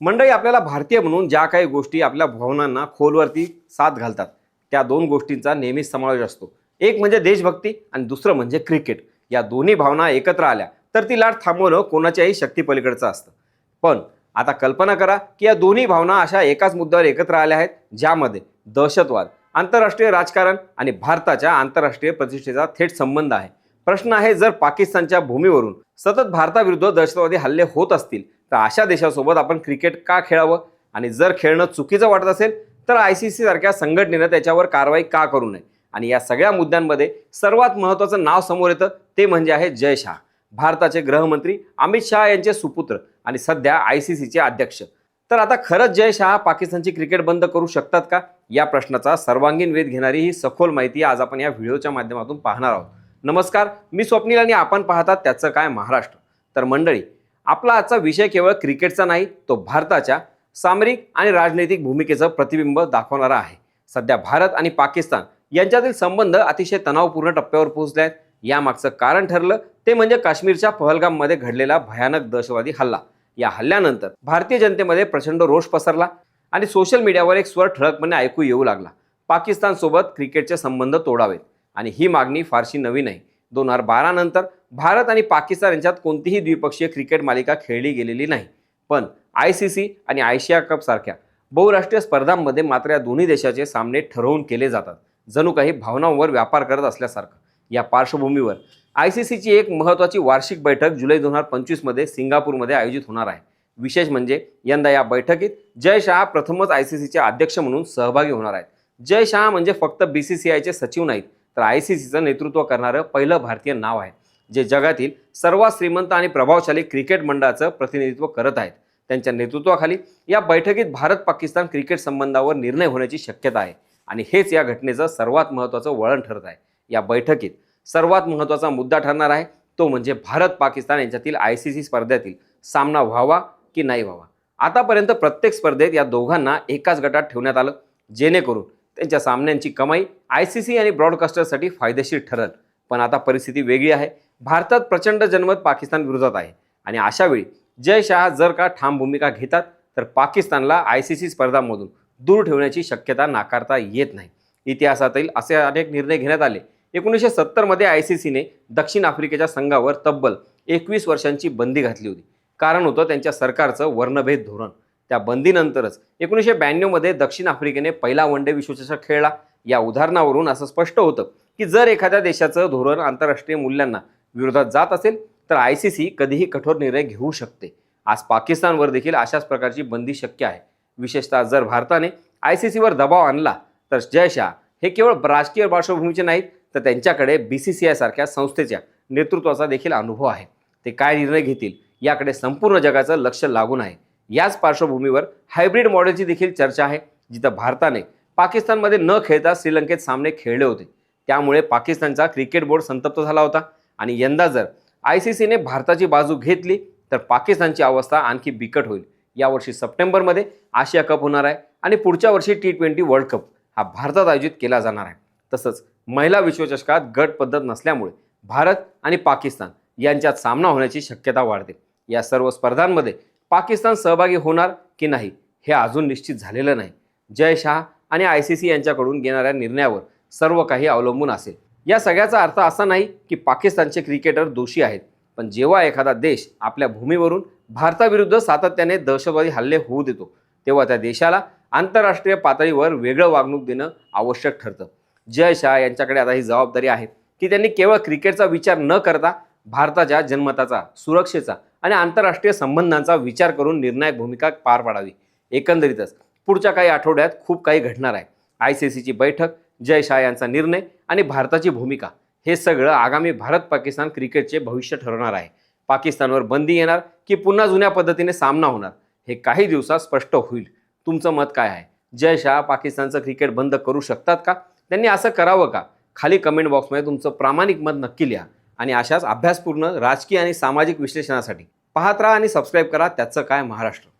मंडळी आपल्याला भारतीय म्हणून ज्या काही गोष्टी आपल्या भावनांना खोलवरती साथ घालतात त्या दोन गोष्टींचा नेहमीच समावेश असतो. एक म्हणजे देशभक्ती आणि दुसरं म्हणजे क्रिकेट. या दोन्ही भावना एकत्र आल्या तर ती लाट थांबवणं कोणाच्याही शक्तीपलीकडचं असतं. पण आता कल्पना करा की या दोन्ही भावना अशा एकाच मुद्द्यावर एकत्र आल्या आहेत ज्यामध्ये दहशतवाद आंतरराष्ट्रीय राजकारण आणि भारताच्या आंतरराष्ट्रीय प्रतिष्ठेचा थेट संबंध आहे. प्रश्न आहे जर पाकिस्तानच्या भूमीवरून सतत भारताविरुद्ध दहशतवादी हल्ले होत असतील तर अशा देशासोबत आपण क्रिकेट का खेळावं? आणि जर खेळणं चुकीचं वाटत असेल तर आय सी सी सारख्या संघटनेनं त्याच्यावर कारवाई का करू नये? आणि या सगळ्या मुद्द्यांमध्ये सर्वात महत्त्वाचं नाव समोर येतं ते म्हणजे आहे जय शाह. भारताचे गृहमंत्री अमित शहा यांचे सुपुत्र आणि सध्या आय सी सीचे अध्यक्ष. तर आता खरंच जय शहा पाकिस्तानची क्रिकेट बंद करू शकतात का? या प्रश्नाचा सर्वांगीण वेध घेणारी ही सखोल माहिती आज आपण या व्हिडिओच्या माध्यमातून पाहणार आहोत. नमस्कार मी स्वप्नील आणि आपण पाहतात त्याचं काय महाराष्ट्र. तर मंडळी आपला आजचा विषय केवळ क्रिकेटचा नाही तो भारताच्या सामरिक आणि राजनैतिक भूमिकेचं प्रतिबिंब दाखवणारा आहे. सध्या भारत आणि पाकिस्तान यांच्यातील संबंध अतिशय तणावपूर्ण टप्प्यावर पोहोचले आहेत. यामागचं कारण ठरलं ते म्हणजे काश्मीरच्या पहलगाममध्ये घडलेला भयानक दहशतवादी हल्ला. या हल्ल्यानंतर भारतीय जनतेमध्ये प्रचंड रोष पसरला आणि सोशल मीडियावर एक स्वर ठळकपणे ऐकू येऊ लागला. पाकिस्तानसोबत क्रिकेटचे संबंध तोडावेत आणि ही मागणी फारशी नवी नाही. दोन हजार बारा नंतर भारत आणि पाकिस्तान यांच्यात कोणतीही द्विपक्षीय क्रिकेट मालिका खेळली गेलेली नाही. पण आय सी सी आणि आशिया कप सारख्या बहुराष्ट्रीय स्पर्धांमध्ये मात्र या दोन्ही देशाचे सामने ठरवून केले जातात. जणू काही भावनांवर व्यापार करत असल्यासारखं. या पार्श्वभूमीवर आय सी सीची एक महत्त्वाची वार्षिक बैठक जुलै दोन हजार पंचवीसमध्ये सिंगापूरमध्ये आयोजित होणार आहे. विशेष म्हणजे यंदा या बैठकीत जय शहा प्रथमच आय सी सीचे अध्यक्ष म्हणून सहभागी होणार आहेत. जय शहा म्हणजे फक्त बी सी सी आयचे सचिव नाहीत तर आय सी सीचं नेतृत्व करणारं पहिलं भारतीय नाव आहे. जे जगातील सर्वात श्रीमंत आणि प्रभावशाली क्रिकेट मंडळाचं प्रतिनिधित्व करत आहेत. त्यांच्या नेतृत्वाखाली या बैठकीत भारत पाकिस्तान क्रिकेट संबंधावर निर्णय होण्याची शक्यता आहे. आणि हेच या घटनेचं सर्वात महत्त्वाचं वळण ठरत आहे. या बैठकीत सर्वात महत्त्वाचा मुद्दा ठरणार आहे तो म्हणजे भारत पाकिस्तान यांच्यातील आय सी सी स्पर्धेतील सामना व्हावा की नाही व्हावा. आतापर्यंत प्रत्येक स्पर्धेत या दोघांना एकाच गटात ठेवण्यात आलं. जेणेकरून त्यांच्या सामन्यांची कमाई आय सी सी आणि ब्रॉडकास्टरसाठी फायदेशीर ठरल. पण आता परिस्थिती वेगळी आहे. भारतात प्रचंड जनमत पाकिस्तान विरोधात आहे. आणि अशा वेळी जय शहा जर का ठाम भूमिका घेतात तर पाकिस्तानला आय सी सी स्पर्धांमधून दूर ठेवण्याची शक्यता नाकारता येत नाही. इतिहासातील असे अनेक निर्णय घेण्यात आले. एकोणीसशे सत्तरमध्ये आय सी सीने दक्षिण आफ्रिकेच्या संघावर तब्बल एकवीस वर्षांची बंदी घातली होती. कारण होतं त्यांच्या सरकारचं वर्णभेद धोरण. त्या बंदीनंतरच एकोणीसशे ब्याण्णवमध्ये दक्षिण आफ्रिकेने पहिला वन डे विश्वचषक खेळला. या उदाहरणावरून असं स्पष्ट होतं की जर एखाद्या देशाचं धोरण आंतरराष्ट्रीय मूल्यांना विरोधात जात असेल तर आय सी सी कधीही कठोर निर्णय घेऊ शकते. आज पाकिस्तानवर देखील अशाच प्रकारची बंदी शक्य आहे. विशेषतः जर भारताने आय सी सीवर दबाव आणला तर जयशाह हे केवळ राजकीय पार्श्वभूमीचे नाहीत तर त्यांच्याकडे बी सी सी आय सारख्या संस्थेच्या नेतृत्वाचा देखील अनुभव आहे. ते काय निर्णय घेतील याकडे संपूर्ण जगाचं लक्ष लागून आहे. याच पार्श्वभूमीवर हायब्रिड मॉडेलची देखील चर्चा आहे जिथं भारताने पाकिस्तानमध्ये न खेळता श्रीलंकेत सामने खेळले होते. त्यामुळे पाकिस्तानचा क्रिकेट बोर्ड संतप्त झाला होता. आणि यंदा जर आय सी सीने भारताची बाजू घेतली तर पाकिस्तानची अवस्था आणखी बिकट होईल. यावर्षी सप्टेंबरमध्ये आशिया कप होणार आहे आणि पुढच्या वर्षी टी ट्वेंटी वर्ल्ड कप हा भारतात आयोजित केला जाणार आहे. तसंच महिला विश्वचषकात गट पद्धत नसल्यामुळे भारत आणि पाकिस्तान यांच्यात सामना होण्याची शक्यता वाढते. या सर्व स्पर्धांमध्ये पाकिस्तान सहभागी होणार की नाही हे अजून निश्चित झालेलं नाही. जय शाह आणि आय सी सी यांच्याकडून घेणाऱ्या निर्णयावर सर्व काही अवलंबून असेल. या सगळ्याचा अर्थ असा नाही की पाकिस्तानचे क्रिकेटर दोषी आहेत पण जेव्हा एखादा देश आपल्या भूमीवरून भारताविरुद्ध सातत्याने दहशतवादी हल्ले होऊ देतो तेव्हा त्या देशाला आंतरराष्ट्रीय पातळीवर वेगळं वागणूक देणं आवश्यक ठरतं. जय शाह यांच्याकडे आता ही जबाबदारी आहे की त्यांनी केवळ क्रिकेटचा विचार न करता भारताच्या जनमताचा सुरक्षेचा आणि आंतरराष्ट्रीय संबंधांचा विचार करून निर्णायक भूमिका पार पाडावी. एकंदरीतच पुढच्या काही आठवड्यात खूप काही घडणार आहे. आय सी सीची बैठक जय शाह यांचा निर्णय आणि भारताची भूमिका. हे सगळं आगामी भारत पाकिस्तान क्रिकेटचे भविष्य ठरवणार आहे. पाकिस्तानवर बंदी येणार की पुन्हा जुन्या पद्धतीने सामना होणार? हे काही दिवसात स्पष्ट होईल. तुमचं मत काय आहे? जय शाह पाकिस्तानचं क्रिकेट बंद करू शकतात का? त्यांनी असं करावं का? खाली कमेंट बॉक्समध्ये तुमचं प्रामाणिक मत नक्की लिहा आणि अशाच अभ्यासपूर्ण राजकीय आणि सामाजिक विश्लेषणासाठी पाहत राहा आणि सबस्क्राईब करा. त्याचं काय महाराष्ट्र?